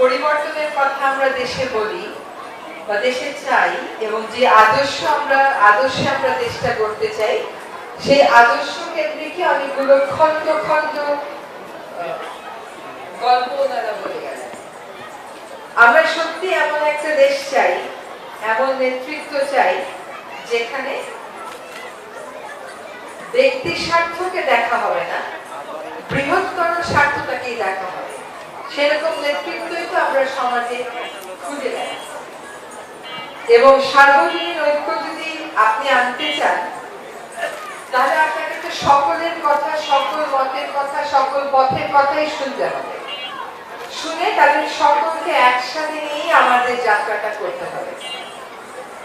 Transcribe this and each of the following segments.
পরিবর্তনের কথা আমরা দেশে বলি, বা দেশে চাই, এবং যে আদর্শ আমরা, আদর্শে আমরা দেশটা করতে চাই, সেই আদর্শ কেন্দ্রিকে অনেকগুলো খন্ড খন্ড গল্প ওনারা বলে আমরা সত্যি এমন একটা দেশ চাই, এমন নেতৃত্ব চাই, যেখানে ব্যক্তি স্বার্থকে দেখা হবে না, বৃহত্তর স্বার্থটাকেই দেখা হবে। সেরকম নেতৃত্বই তো আমরা সমাজে খুঁজে এবং সার্বজনীন ঐক্য যদি আপনি আনতে চান, তাহলে আপনাকে তো সকলের কথা, সকল মতের কথা, সকল পথের কথাই শুনতে হবে। শুনে তাদের সকলকে একসাথে আমাদের যাত্রাটা করতে হবে।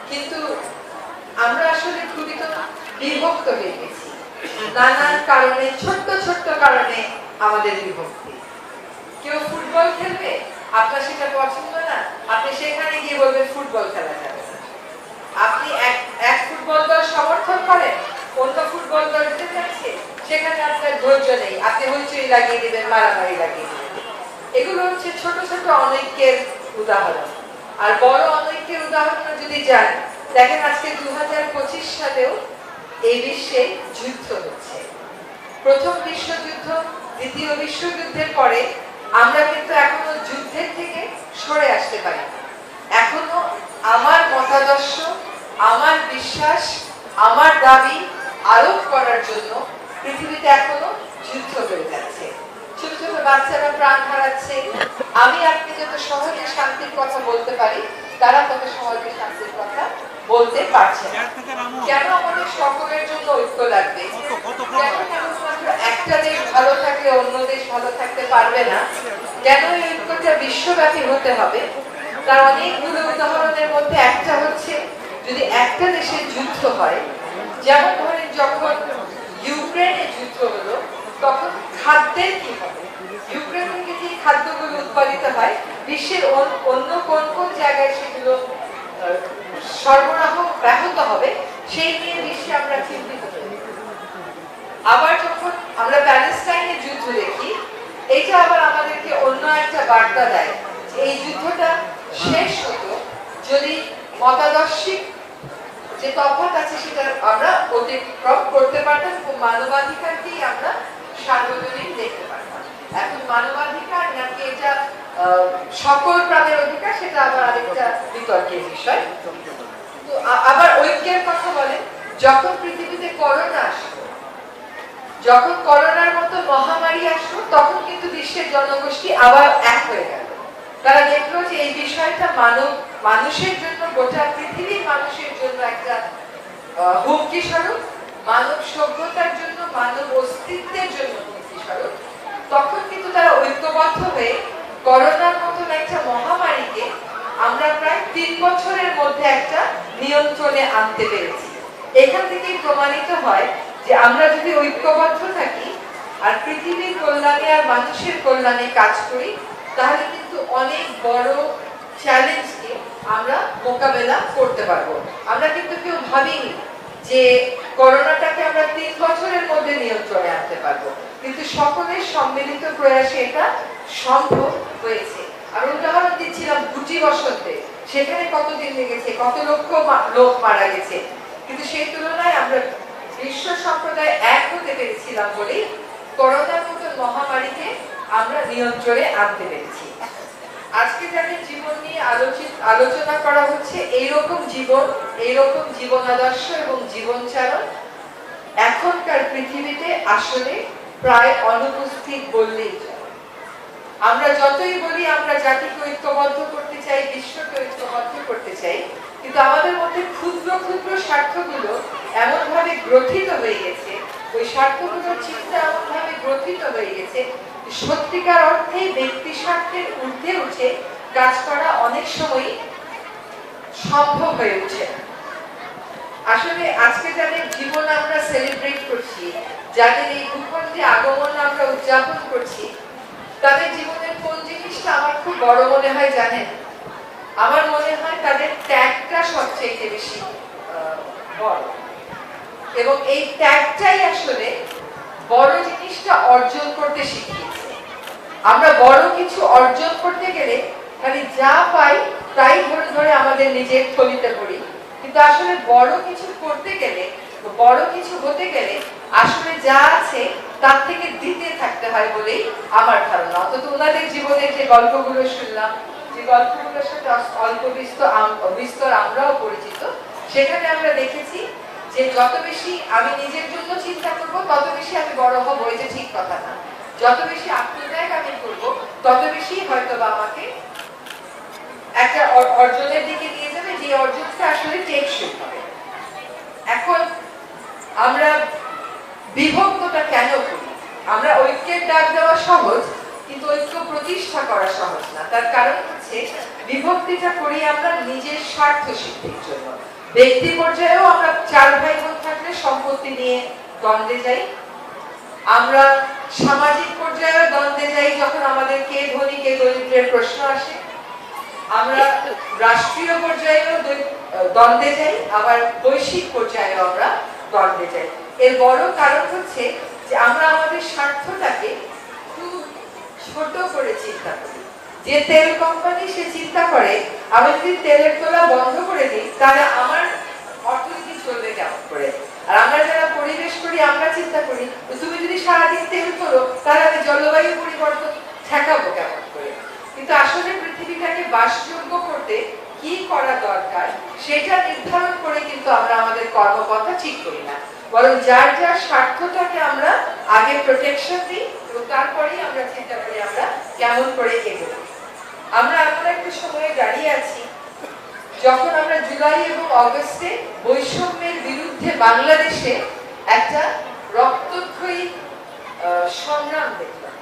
কিন্তু আমরা আসলে খুবই তো বিভক্ত হয়ে গেছি। নানান কারণে, ছোট্ট ছোট্ট কারণে আমাদের বিভক্তি। কেউ ফুটবল খেলবে? আপনার সেটা পছন্দ না। আপনি সেখানে গিয়ে বলবেন ফুটবল খেলা যাবে। আপনি এক এক ফুটবল দল সমর্থন করেন, অন্য ফুটবল দল জিতে যাচ্ছে, সেখানে আপনার ধৈর্য নেই। আপনি হইচই লাগিয়ে দিবেন, মারামারি লাগিয়ে দিবেন। এগুলো হচ্ছে ছোট ছোট অনৈক্যের উদাহরণ। আর বড় অনৈক্যের উদাহরণ যদি যান, দেখেন আজকে দু হাজার পঁচিশ সালেও এই বিশ্বে যুদ্ধ হচ্ছে। প্রথম বিশ্বযুদ্ধ, দ্বিতীয় বিশ্বযুদ্ধের পরে আমরা কিন্তু এখনও যুদ্ধের থেকে সরে আসতে পারি। এখনও আমার মতাদর্শ আমার বিশ্বাস আমার দাবি আরোপ করার জন্য পৃথিবীতে এখনও যুদ্ধ হয়ে যাচ্ছে। ছোট ছোট বাচ্চারা প্রাণ হারাচ্ছে। আমি আপনি যত সহজে শান্তির কথা বলতে পারি তারা তত সহজে শান্তির কথা বলতে পারছে না। কেন আমাদের সকলের জন্য ঐক্য লাগবে? একটা থাকলে অন্য দেশ ভালো থাকতে পারবে না। কেন এই ঐক্যটা বিশ্বব্যাপী হতে হবে? তার অনেকগুলো উদাহরণের মধ্যে একটা হচ্ছে, যদি একটা দেশে যুদ্ধ হয়, যেমন ধরেন যখন ইউক্রেনে যুদ্ধ হলো, তখন খাদ্যের কি হবে? ইউক্রেন থেকে যে খাদ্যগুলো উৎপাদিত হয়? বিশ্বের অন- অন্য কোন কোন জায়গায় সেগুলো সরবরাহ ব্যাহত হবে, সেই নিয়ে বিশ্বে আমরা চিন্তিত। হই। আবার যখন আমরা প্যালেস্টাইনের যুদ্ধ দেখি, এটা আবার আমাদেরকে অন্য একটা বার্তা দেয় এই যুদ্ধটা শেষ হতো যদি মতাদর্শিক যে তফাৎ আছে সেটা আমরা অতিক্রম করতে পারতাম এবং মানবাধিকারকেই আমরা সার্বজনীন দেখতে পারতাম। এখন মানবাধিকার নাকি এটা সকল প্রাণের অধিকার, সেটা আবার আরেকটা বিতর্কের বিষয়। তো আবার ঐক্যের কথা বলে যখন পৃথিবীতে করোনা আসলো যখন করোনার মতো মহামারী আসলো, তখন কিন্তু বিশ্বের জনগোষ্ঠী আবার এক হয়ে গেল। তারা দেখল যে এই বিষয়টা মানব, মানুষের জন্য, গোটা পৃথিবীর মানুষের জন্য একটা হুমকি স্বরূপ মানব সভ্যতার জন্য, মানব অস্তিত্বের জন্য হুমকি স্বরূপ তখন কিন্তু তারা ঐক্যবদ্ধ হয়ে করোনার মতন একটা মহামারীকে আমরা প্রায় তিন বছরের মধ্যে একটা নিয়ন্ত্রণে আনতে পেরেছি। এখান থেকেই প্রমাণিত হয় যে আমরা যদি ঐক্যবদ্ধ থাকি আর পৃথিবীর কল্যাণে আর মানুষের কল্যাণে কাজ করি, তাহলে কিন্তু অনেক বড় চ্যালেঞ্জকে আমরা মোকাবেলা করতে পারব। আমরা কিন্তু কেউ ভাবিনি যে করোনাটাকে আমরা তিন বছরের মধ্যে নিয়ন্ত্রণে আনতে পারব। কিন্তু সকলের সম্মিলিত প্রয়াসে এটা সম্ভব হয়েছে। আর উদাহরণ দিচ্ছিলাম গুটি বসন্তে। সেখানে কতদিন লেগেছে? কত লক্ষ লোক মারা গেছে? কিন্তু সেই তুলনায় আমরা বিশ্ব সম্প্রদায় এক হতে পেরেছিলাম বলেই করোনার মতো মহামারীকে আমরা নিয়ন্ত্রণে আনতে পেরেছি। আজকে যাদের জীবন নিয়ে আলোচিত আলোচনা করা হচ্ছে, এইরকম জীবন এইরকম জীবন আদর্শ এবং জীবনচারণ এখনকার পৃথিবীতে আসলে প্রায় অনুপস্থিত বললেই আমরা যতই বলি আমরা জাতিকে ঐক্যবদ্ধ করতে চাই, বিশ্বকে ঐক্যবদ্ধ করতে চাই, কিন্তু আমাদের মধ্যে ক্ষুদ্র ক্ষুদ্র স্বার্থগুলো এমন ভাবে গ্রথিত হয়ে গেছে ওই স্বার্থগুলোর চিন্তা এমন ভাবে গ্রথিত হয়ে গেছে সত্যিকার অর্থে ব্যক্তি স্বার্থের ঊর্ধ্বে উঠে কাজ করা অনেক সময় সম্ভব হয়ে না। আসলে আজকে যাদের জীবন আমরা সেলিব্রেট করছি, যাদের এই ভূখণ্ডে আগমন আমরা উদযাপন করছি, তাদের জীবনের কোন জিনিসটা আমার খুব বড় মনে হয় জানেন আমার মনে হয় তাদের ত্যাগটা সবচেয়ে বেশি বড় এবং এই ত্যাগটাই আসলে বড় জিনিসটা অর্জন করতে শিখিয়েছে। আমরা বড় কিছু অর্জন করতে গেলে খালি যা পাই তাই ধরে ধরে আমাদের নিজের থলিতে পড়ি কিন্তু আসলে বড় কিছু করতে গেলে, বড় কিছু হতে গেলে আসলে যা আছে তার থেকে দিতে থাকতে হয় বলেই আমার ধারণা। অন্তত ওনাদের জীবনের যে গল্পগুলো শুনলাম, যে গল্পগুলোর সাথে অল্প বিস্তর বিস্তর আমরাও পরিচিত, সেখানে আমরা দেখেছি যে যত বেশি আমি নিজের জন্য চিন্তা করব, তত বেশি আমি বড় হব এটা ঠিক কথা না। যত বেশি আত্মত্যাগ আমি করব, তত বেশি হয়তো বা আমাকে একটা অর্জনের দিকে নিয়ে যাবে, যে অর্জনটা আসলে টেকসই হবে। এখন আমরা বিভক্তটা কেন করি? আমরা ঐক্যের ডাক দেওয়া সহজ, কিন্তু ঐক্য প্রতিষ্ঠা করা সহজ না। তার কারণ হচ্ছে, বিভক্তিটা করি আমরা নিজের স্বার্থ সিদ্ধির জন্য। ব্যক্তি পর্যায়েও আমরা চার ভাই বোন থাকলে সম্পত্তি নিয়ে দ্বন্দ্বে যাই। আমরা সামাজিক পর্যায়েও দ্বন্দ্বে যাই যখন আমাদের কে ধনী, কে দরিদ্রের প্রশ্ন আসে। আমরা রাষ্ট্রীয় পর্যায়েও দ্বন্দ্বে যাই, আবার বৈশ্বিক পর্যায়েও আমরা দ্বন্দ্বে যাই। এর বড় কারণ হচ্ছে যে আমরা আমাদের স্বার্থটাকে খুব ছোট করে চিন্তা করি। যে তেল কোম্পানি সে চিন্তা করে, আমি যদি তেলের তোলা বন্ধ করে দিই, তাহলে আমার অর্থনীতি চলবে কেমন করে? আর আমরা যারা পরিবেশ করি, আমরা চিন্তা করি তুমি যদি সারাদিন তেল তোলো, তাহলে আমি জলবায়ু পরিবর্তন ঠেকাবো কেমন করে? কিন্তু আসলে পৃথিবীটাকে বাসযোগ্য করতে কি করা দরকার, সেটা নির্ধারণ করে কিন্তু আমরা আমাদের কর্মপন্থা ঠিক করি না। বরং যার যার স্বার্থটাকে আমরা আগে প্রোটেকশন দিই, এবং তারপরেই আমরা চিন্তা করি আমরা কেমন করে এগোবো। আমরা এমন একটা সময়ে দাঁড়িয়ে আছি যখন আমরা জুলাই এবং অগস্টে বৈষম্যের বিরুদ্ধে বাংলাদেশে একটা রক্তক্ষয়ী সংগ্রাম দেখলাম।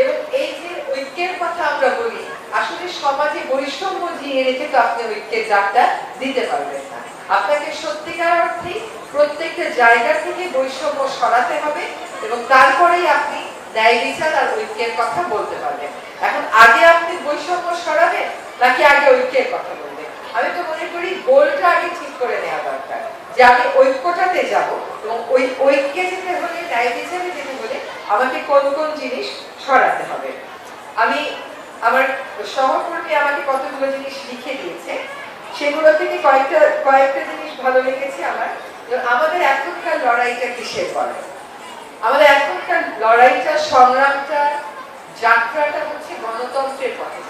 এবং এই যে ঐক্যের কথা আমরা বলি, আসলে সমাজে বৈষম্য জিয়ে রেখে তো আপনি ঐক্যের যাত্রা দিতে পারবেন না। আপনাকে সত্যিকার অর্থে প্রত্যেকটা জায়গা থেকে বৈষম্য সরাতে হবে এবং তারপরেই আপনি ন্যায় বিচার আর ঐক্যের কথা বলতে পারবেন এখন আগে আপনি বৈষম্য সরাবেন, নাকি আগে ঐক্যের কথা বলবেন? আমি তো মনে করি গোলটা আগে ঠিক করে নেওয়া দরকার, যে আমি ঐক্যটাতে যাব এবং ওই ঐক্যে যেতে হলে, ন্যায় বিচারে যেতে হলে আমাকে কোন কোন জিনিস সরাতে হবে। আমি আমার সহকর্মী আমাকে কতগুলো জিনিস লিখে দিয়েছে, সেগুলো থেকে কয়েকটা কয়েকটা জিনিস ভালো লেগেছে আমার। আমাদের এখনকার লড়াইটা কিসের বলে আমাদের এখনকার লড়াইটা, সংগ্রামটা, যাত্রাটা হচ্ছে গণতন্ত্রের পথে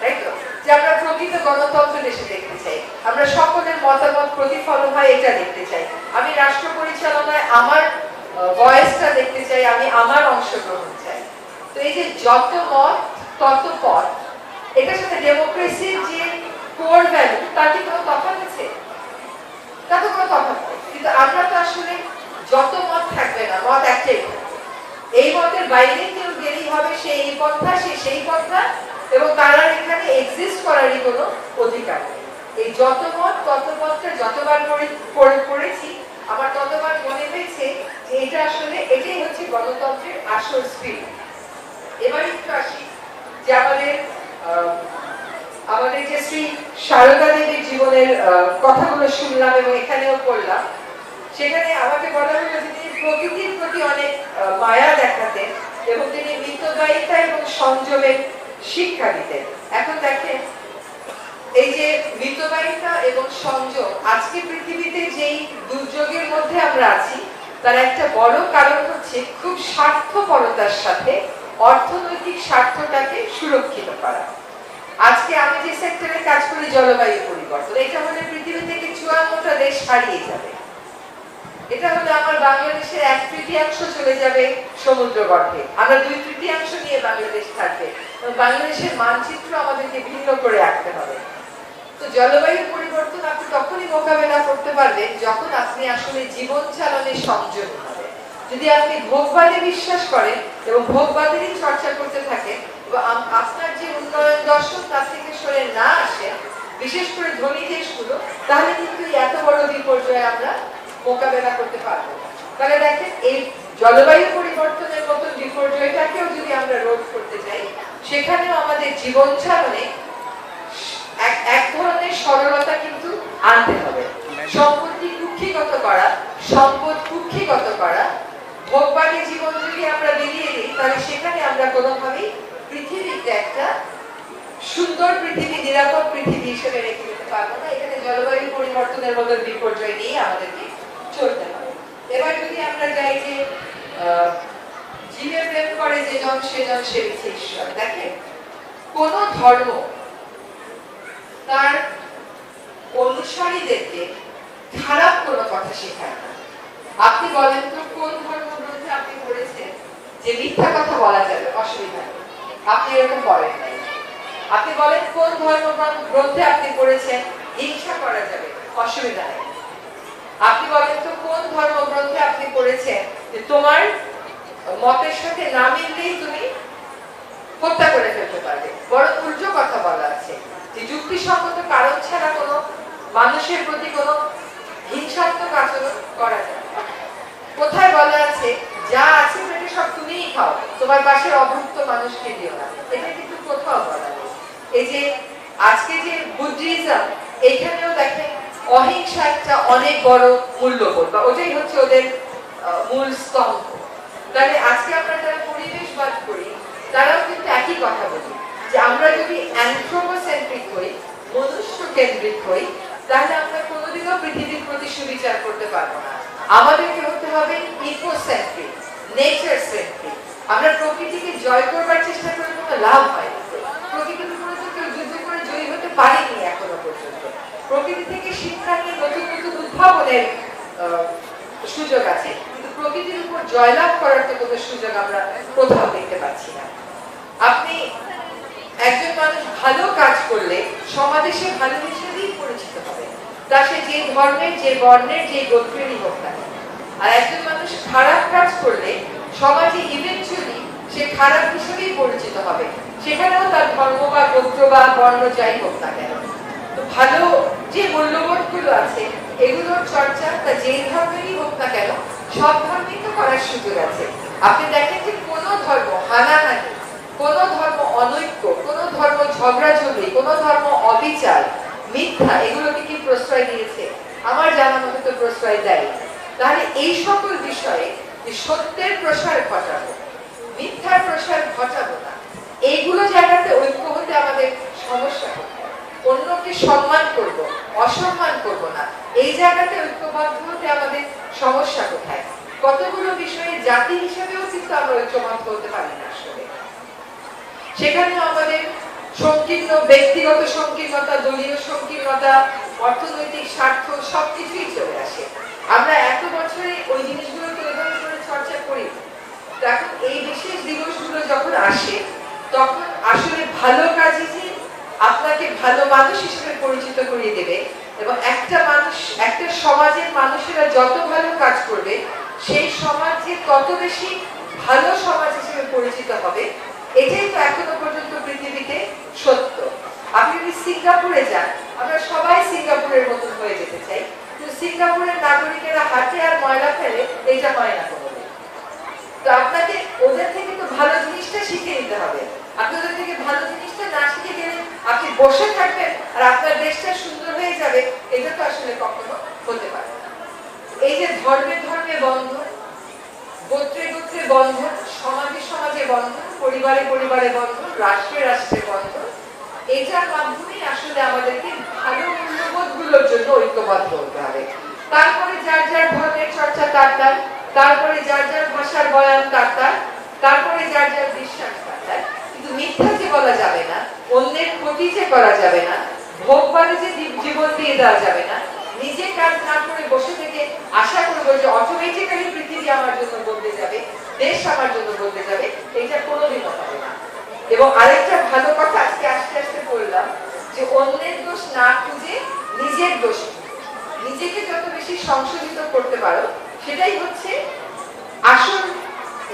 তাই তো? যে আমরা প্রকৃত গণতন্ত্র দেশে দেখতে চাই, আমরা সকলের মতামত প্রতিফলন হয় এটা দেখতে চাই। আমি রাষ্ট্র পরিচালনায় আমার ভয়েসটা দেখতে চাই, আমি আমার অংশগ্রহণ চাই। তো এই যে যত মত, তত পথ, এটার সাথে ডেমোক্রেসির যে কোর ভ্যালু তার কি কোনো তফাৎ আছে? তা তো কোনো তফাৎ কিন্তু আমরা তো আসলে যত মত থাকবে না, মত একটাই এই মতের বাইরে কেউ গেলেই হবে সে এই পন্থা, সে সেই পন্থা, এবং তারা এখানে এক্সিস্ট করারই কোনো অধিকার এই যত মত, তত মতটা যতবার পড়ে, পড়ে- পড়েছি, আমার ততবার মনে হয়েছে যে এটা আসলে, এটাই হচ্ছে গণতন্ত্রের আসল স্পিরিট এবার একটু আসি যে আমাদের আমাদের যে শ্রী সারদা দেবীর জীবনের কথাগুলো শুনলাম এবং এখানেও পড়লাম। সেখানে আমাকে বলা হলো যে তিনি প্রকৃতির প্রতি অনেক মায়া দেখাতেন এবং তিনি মিতব্যয়িতা এবং সংযমের শিক্ষা দিতেন। এখন দেখেন, এই যে মিতব্যয়িতা এবং সংযম, আজকে পৃথিবীতে যেই দুর্যোগের মধ্যে আমরা আছি, তার একটা বড় কারণ হচ্ছে খুব স্বার্থপরতার সাথে অর্থনৈতিক স্বার্থটাকে সুরক্ষিত করা। আজকে আমি যে সেক্টরে কাজ করি, জলবায়ু পরিবর্তন, এটা হলে পৃথিবী থেকে চুয়ান্নটা দেশ হারিয়ে যাবে। এটা হলে আমার বাংলাদেশের এক তৃতীয়াংশ চলে যাবে সমুদ্র গর্ভে আমরা দুই তৃতীয়াংশ নিয়ে বাংলাদেশ থাকবে। বাংলাদেশের মানচিত্র আমাদেরকে ভিন্ন করে রাখতে হবে। তো জলবায়ু পরিবর্তন আপনি তখনই মোকাবেলা করতে পারবেন যখন আপনি আসলে জীবন চালনে হবে। যদি আপনি ভোগবাদে বিশ্বাস করেন এবং ভোগবাদেরই চর্চা করতে থাকেন, এবং আপনার যে উন্নয়ন দর্শন তার থেকে সরে না আসে, বিশেষ করে ধনী দেশগুলো, তাহলে কিন্তু এত বড় বিপর্যয় আমরা মোকাবেলা করতে পারব। তাহলে দেখেন, এই জলবায়ু পরিবর্তনের মতন বিপর্যয়টাকেও যদি আমরা রোধ করতে চাই, সেখানেও আমাদের জীবন এক এক ধরনের সরলতা কিন্তু আনতে হবে। সম্পত্তি কুক্ষিগত করা, সম্পদ কুক্ষিগত করা ভোগবাদী জীবন যদি আমরা বেরিয়ে দিই, তাহলে সেখানে আমরা কোনোভাবেই পৃথিবীতে একটা সুন্দর পৃথিবী, নিরাপদ পৃথিবী হিসেবে রেখে দিতে পারব না। এখানে জলবায়ু পরিবর্তনের মতো বিপর্যয় নিয়ে আমাদেরকে চলতে হবে এবার যদি আমরা যাই যে জীবে প্রেম করে যে জন, সে জন সেবিছে ঈশ্বর। দেখেন, কোন ধর্ম তার অনুসারীদেরকে খারাপ কোনো কথা শেখায় না। আপনি বলেন তো, কোন ধর্মগ্রন্থে আপনি পড়েছেন যে মিথ্যা কথা বলা যাবে? অসুবিধা নেই। আপনি এরকম পড়েন নাই। আপনি বলেন, কোন ধর্ম গ্রন্থে আপনি পড়েছেন, হিংসা করা যাবে? অসুবিধা নেই। আপনি বলেন তো, কোন ধর্মগ্রন্থে আপনি পড়েছেন? যে তোমার মতের সাথে না মিললেই তুমি হত্যা করে ফেলতে পারবে। বড় উল্টো কথা বলা আছে যে যুক্তিসঙ্গত কারণ ছাড়া কোনো মানুষের প্রতি কোনো হিংসাত্মক আচরণ করা যায়। কোথায় বলা আছে, যা আছে সেটা সব তুমিই খাও, তোমার পাশের অভুক্ত মানুষকে দিও না। এটা কিন্তু কোথাও বলা নেই। এই যে আজকে যে বুদ্ধিজম, এখানেও দেখেন অহিংসা একটা অনেক বড় মূল্যবোধ, বা ওটাই হচ্ছে ওদের মূল স্তম্ভ। তাহলে আজকে আমরা যারা পরিবেশবাদ করি, তারাও কিন্তু একই কথা বলি, যে আমরা যদি অ্যান্থ্রোপোসেন্ট্রিক হই মনুষ্য কেন্দ্রিক হই, তাহলে আমরা কোনোদিনও পৃথিবীর প্রতি সুবিচার করতে পারব না। আমাদেরকে হতে হবে ইকোসেন্ট্রিক নেচার সেন্ট্রিক আমরা প্রকৃতিকে জয় করবার চেষ্টা করে কোনো লাভ হয় না প্রকৃতির উপরে তো কেউ যুদ্ধ করে জয়ী হতে পারেনি এখনও পর্যন্ত প্রকৃতি থেকে শিক্ষা নিয়ে নতুন নতুন উদ্ভাবনের সুযোগ আছে। কিন্তু প্রকৃতির উপর জয়লাভ করার তো কোনো সুযোগ আমরা কোথাও দেখতে পাচ্ছি না। আপনি একজন মানুষ ভালো কাজ করলে সমাজে সে ভালো হিসেবেই পরিচিত হবে। তা সে যে ধর্মের, যে বর্ণের, যে গোত্রেরই হোক না আর একজন মানুষ খারাপ কাজ করলে সমাজে ইভেনচুয়ালি সে খারাপ হিসেবেই পরিচিত হবে। সেখানেও তার ধর্ম বা গোত্র বা বর্ণ যাই হোক না কেন। তো ভালো যে মূল্যবোধগুলো আছে, এগুলোর চর্চা তা যে ধর্মেরই হোক না কেন, সব ধর্মেই তো করার সুযোগ আছে। আপনি দেখেন যে কোনো ধর্ম হানাহানি, কোন ধর্ম অনৈক্য, কোন ধর্ম ঝগড়াঝগড়ি কোন ধর্ম অবিচার, মিথ্যা, এগুলোকে কি প্রশ্রয় দিয়েছে? আমার জানা মতো তো প্রশ্রয় দেয় তাহলে এই সকল বিষয়ে যে সত্যের প্রসার ঘটাবো, মিথ্যার প্রসার ঘটাবো না এইগুলো জায়গাতে ঐক্য হতে আমাদের সমস্যা কোথায় অন্যকে সম্মান করব, অসম্মান করব না। এই জায়গাতে ঐক্যবদ্ধ হতে আমাদের সমস্যা কোথায়? কতগুলো বিষয়ে জাতি হিসেবেও কিন্তু আমরা ঐক্যবদ্ধ হতে পারি না আসলে। সেখানেও আমাদের সংকীর্ণ, ব্যক্তিগত সংকীর্ণতা, দলীয় সংকীর্ণতা, অর্থনৈতিক স্বার্থ সবকিছুই চলে আসে। আমরা এত বছরে ওই জিনিসগুলো তো এভাবে করে চর্চা করি। এখন এই বিশেষ দিবসগুলো যখন আসে, তখন আসলে ভালো কাজই আপনাকে ভালো মানুষ হিসেবে পরিচিত করিয়ে দেবে এবং একটা মানুষ, একটা সমাজের মানুষেরা যত ভালো কাজ করবে, সেই সমাজ তত বেশি ভালো সমাজ হিসেবে পরিচিত হবে। এটাই তো এখনও পর্যন্ত পৃথিবীতে সত্য। আপনি যদি সিঙ্গাপুরে যান, আমরা সবাই সিঙ্গাপুরের মতন হয়ে যেতে চাই। কিন্তু সিঙ্গাপুরের নাগরিকেরা হাতে আর ময়লা ফেলে এইটা হয় না কোনোদিন। তো আপনাকে ওদের থেকে তো ভালো জিনিসটা শিখে নিতে হবে। আপনি ওদের থেকে ভালো আপনি বসে থাকবেন আর আপনার দেশটা সুন্দর হয়ে যাবে, এটা তো আসলে কখনো হতে পারে এই যে ধর্মে ধর্মে বন্ধন, গোত্রে গোত্রে বন্ধন, সমাজে সমাজে বন্ধন, পরিবারে পরিবারে বন্ধন, রাষ্ট্রে রাষ্ট্রে বন্ধন, এটার মাধ্যমেই আসলে আমাদেরকে ভালো মূল্যবোধগুলোর জন্য ঐক্যবদ্ধ হতে হবে। তারপরে যার যার ধর্মের চর্চা তার তার, তারপরে যার যার ভাষার বয়ান তার তার, তারপরে যার যার বিশ্বাস তার তার। কিন্তু মিথ্যা যে বলা যাবে না অন্যের ক্ষতি যে করা যাবে না ভোগ ভোগবাদে যে জীবন দিয়ে দেওয়া যাবে না, নিজে কাজ না করে বসে থেকে আশা করব যে অটোমেটিক্যালি পৃথিবী আমার জন্য বদলে যাবে, দেশ আমার জন্য বদলে যাবে এটা কোনোদিনও হবে না। এবং আরেকটা ভালো কথা, আজকে আস্তে আস্তে বললাম যে অন্যের দোষ না খুঁজে নিজের দোষ নিজেকে যত বেশি সংশোধিত করতে পারো, সেটাই হচ্ছে আসল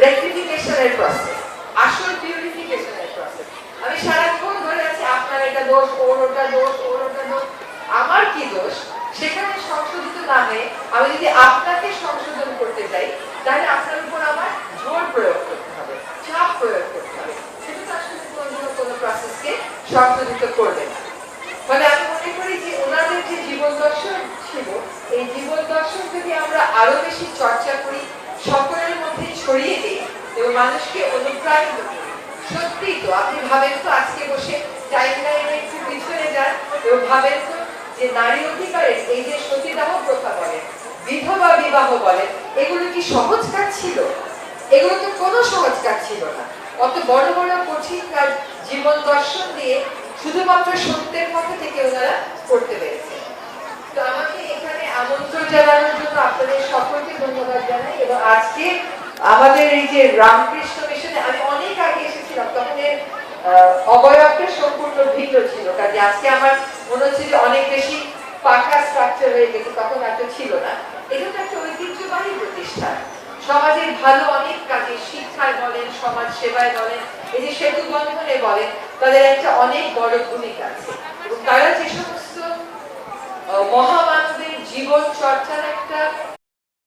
রেক্টিফিকেশনের প্রসেস আসল পিউরিফিকেশনের প্রসেস আমি সারাক্ষণ ধরে আছি আপনার এটা দোষ ওর ওটা দোষ ওর ওটা দোষ আমার কি দোষ সেখানে সংশোধিত না হয়ে আমি যদি আপনাকে সংশোধন করতে চাই তাহলে আপনার উপর আমার জোর প্রয়োগ করতে হবে চাপ প্রয়োগ করতে হবে সেটা তো আসলে কোনোদিনও কোনো প্রসেসকে সংশোধিত করবে না ফলে আমি মনে করি যে ওনাদের যে জীবন দর্শন ছিল এই জীবন দর্শন যদি আমরা আরও বেশি চর্চা করি সকলের মধ্যে ছড়িয়ে দিই এবং মানুষকে অনুপ্রাণিত সত্যি তো, আপনি ভাবেন তো আজকে বসে টাইম লাইনে একটু পিছনে যান এবং ভাবেন তো যে নারী অধিকারের এই যে সতীদাহ প্রথা বলেন, বিধবা বিবাহ বলেন, এগুলো কি সহজ কাজ ছিল? এগুলো তো কোনো সহজ কাজ ছিল না। অত বড় বড় কঠিন কাজ জীবন দর্শন দিয়ে শুধুমাত্র সত্যের পথে থেকে ওনারা করতে পেরেছে তো আমাকে এখানে আমন্ত্রণ জানানোর জন্য আপনাদের সকলকে ধন্যবাদ জানাই এবং আজকে আমাদের এই যে রামকৃষ্ণ মিশনে আমি অনেক আগে এসেছিলাম, তখন এর অবয়বটা সম্পূর্ণ ভিন্ন ছিল। কাজে আজকে আমার মনে হচ্ছে যে অনেক বেশি পাকা স্ট্রাকচার হয়ে গেছে, তখন এত ছিল না। এটা তো একটা ঐতিহ্যবাহী প্রতিষ্ঠান। সমাজের ভালো অনেক কাজে শিক্ষায় বলেন, সমাজ সেবায় বলেন, এই যে সেতু বন্ধনে বলেন, তাদের একটা অনেক বড় ভূমিকা আছে। তারা যে সমস্ত মহামানবের জীবন চর্চার একটা